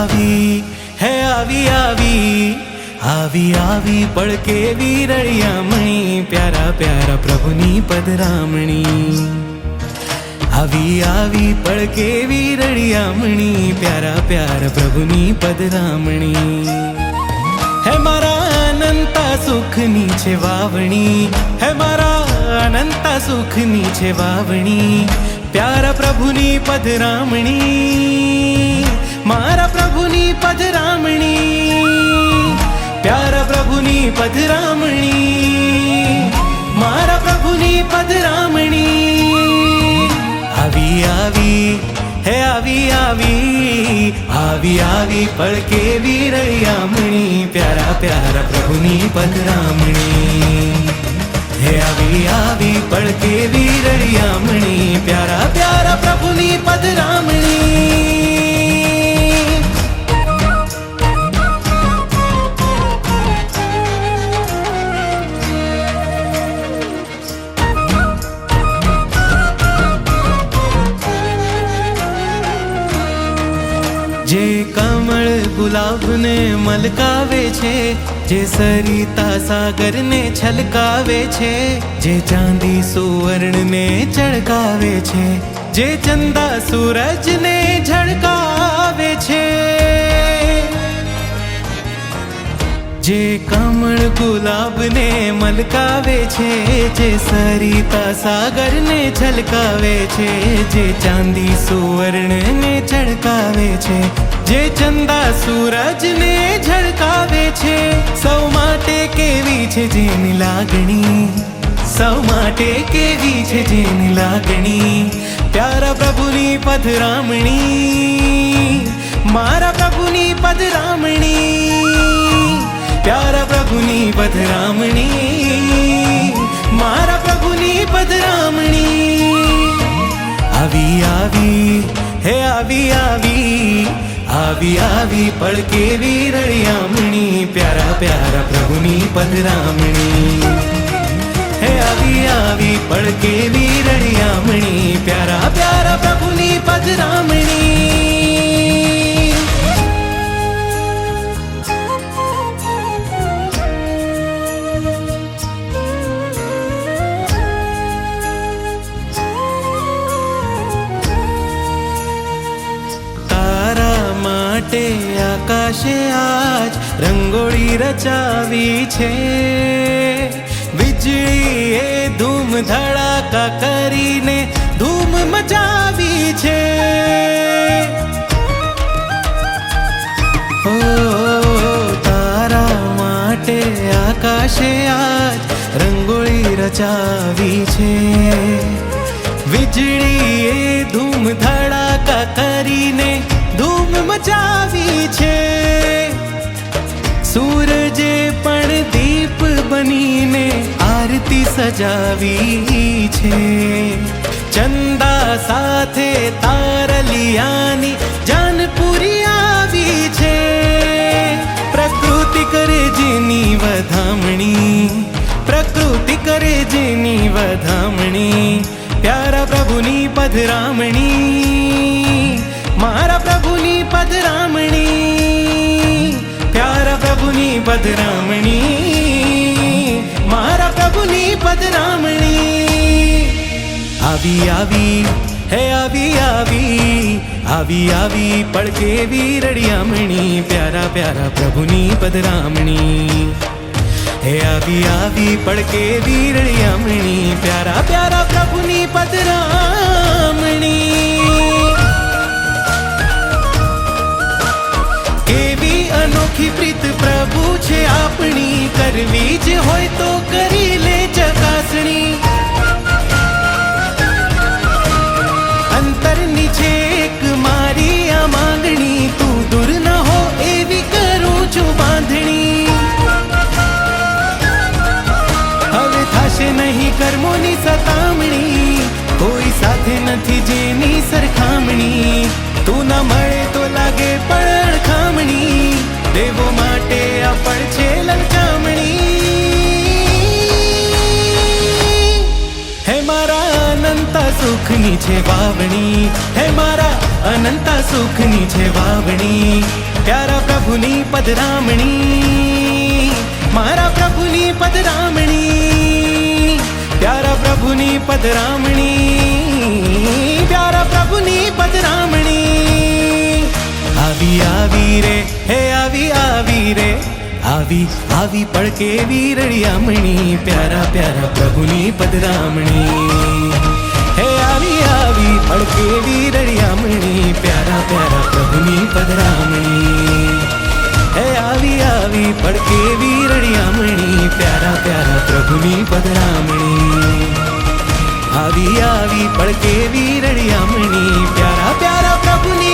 આવી, હે આવી આવી આવી આવી, પડકે વીરળિયામણી પ્યારા પ્યારા પ્રભુની પધરામણી આવી આવી, પડકે વીરળિયામણી પ્યારા પ્યારા પ્રભુની પધરામણી હે મારા અનંતા સુખની છે વાવણી, હે મારા અનંતા સુખની છે વાવણી, પ્યારા પ્રભુની પધરામણી મારા પ્રભુની પધરામણી પ્યારા પ્રભુની પધરામણી મારા પ્રભુની પધરામણી આવી આવી હે આવી આવી આવી આવી પડકે વીરયામણી પ્યારા પ્યારા પ્રભુની પધરામણી હે આવી આવી પડકે વીરયામણી પ્યારા પ્યારા પ્રભુની પધરામણી જે કમળ ગુલાબને મલકાવે છે, જે સરિતા સાગરને છલકાવે છે, જે ચાંદી સુવર્ણને ચળકાવે છે, જે ચંદા સૂરજને ઝળકાવે છે. જે કમળ ગુલાબને મલકાવે છે, જે સરિતા સાગરને છલકાવે છે, જે ચાંદી સુવર્ણને છળકાવે છે, જે ચંદા સૂરજને ઝળકાવે છે. સૌ માટે કેવી છે જેની લાગણી? સૌ માટે કેવી છે જેની લાગણી? પ્યારા પ્રભુની પધરામણી મારા પ્રભુની પધરામણી પ્રભુની પધરામણી મારા પ્રભુની પધરામણી આવી આવી હે આવી આવી આવી આવી પડકે વીરળિયામણી પ્યારા પ્યારા પ્રભુની પધરામણી હે આવી આવી પડકે વીરળિયામણી પ્યારા પ્યારા પ્રભુની પધરામણી માટે આકાશે આજ રંગોળી રચાવી છે. વીજળીએ ધૂમ ધડાકા કરીને ધૂમ મચાવી છે. આકાશે આજ રંગોળી રચાવી છે. વીજળીએ ધૂમ ધડાકા કરીને ધૂમ મચાવી છે. સૂરજે પણ દીપ બનીને આરતી સજાવી છે. ચંદા સાથે તારલિયાની જાનપુરી આવી છે. પ્રકૃતિ કરે જેની કરે જેની વધામણી પ્યારા પ્રભુની પધરામણી મારા પ્રભુની પધરામણી પ્યારા પ્રભુની પધરામણી મારા પ્રભુની પધરામણી આવી આવી હે આવી આવી આવી આવી પડકે વીરળિયામણી પ્યારા પ્યારા પ્રભુની પધરામણી હે આવી આવી પડકે વીરળિયામણી પ્યારા પ્યારા પ્રભુની પદરામણી કેવી અનોખી પ્રીત પ્રભુ છે આપણી કરવી કર્મોની સતામણી, કોઈ સાથે નથી જેની સરખામણી. તું ન મળે તો લાગે પણ ખામણી, દેવો માટે આ પડ છે લલચામણી. હે મારા અનંતા સુખની છે વાવણી, હે મારા અનંતા સુખની છે વાવણી. પ્યારા પ્રભુની પદરામણી, મારા પ્રભુની પદરામણી. પ્યારા પ્રભુની પધરામણી પ્યારા પ્રભુની પધરામણી આવી આવી રે હે આવી આવી રે આવી આવી પડકે વીરળિયામણી પ્યારા પ્યારા પ્રભુની પધરામણી હે આવી આવી પડકે વીરળિયામણી પ્યારા પ્યારા પ્રભુની પધરામણી હે આવી આવી પડકે વીરળિયામણી ધૂની બદનામણી આવી આવી પડકે વીરણિયામણી પ્યારા પ્યારા પ્રભુની